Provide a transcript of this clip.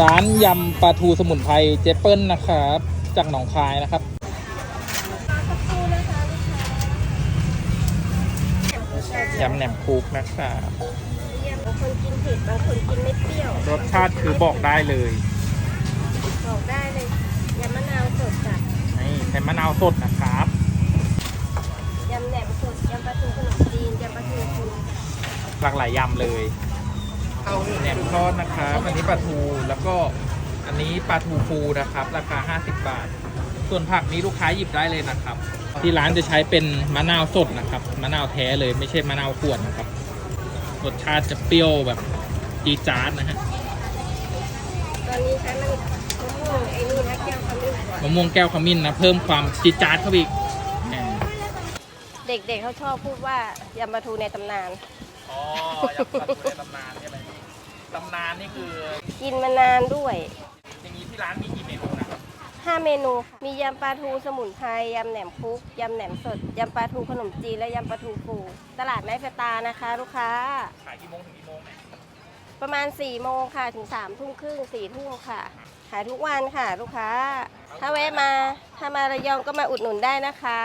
ร้านยำปลาทูสมุนไพรเจเปิลนะครับ จากหนองคายนะครับยำแหนมคุกนะครับบางคนกินเผ็ดบางคนกินไม่เปรี้ยว รสชาติคือบอกได้เลย บอกได้เลยยำมะนาวสดจ้ะนี่ใช้มะนาวสดนะครับยำแหนมสดยำปลาทูขนมจีนยำปลาทูฟูหลากหลายยำเลย แหนมทอดนะครับอันนี้ปลาทูแล้วก็อันนี้ปลาทูฟูนะครับ ราคา 50 บาท ส่วนผักนี้ลูกค้าหยิบได้เลยนะครับ ที่ร้านจะใช้เป็นมะนาวสดนะครับมะนาวแท้เลยไม่ใช่มะนาวขวดนะครับรสชาติจะเปรี้ยวแบบจีดจาร์ดนะฮะตอนนี้ใช้มันมะม่วงไอ้นี่นะแก้วขมิ้นก่อนมะม่วงแก้วขมิ้นนะเพิ่มความจีดจาร์ดเข้าไปอีกแหมเด็กๆเขาชอบพูดว่ายำปลาทูในตำนาน อ๋อยำปลาทูในตำนานใช่ไหมตำนานนี่คือ กินมานานด้วย อย่างนี้ที่ร้านมีกี่เมนูนะครับ 5 เมนูค่ะ มียำปลาทูสมุนไพรยำแหนมคุกยำแหนมสดยำปลาทูขนมจีนและยำปลาทูฟูตลาดไนท์สตาร์นะคะ ลูกค้า ขายกี่โมงถึงกี่โมงเนี่ยประมาณ4โมงค่ะถึง3ทุ่มครึ่ง4ทุ่มค่ะ ขายทุกวันค่ะ ลูกค้า ถ้าแวะมา ถ้ามาระยองก็มาอุดหนุนได้นะคะ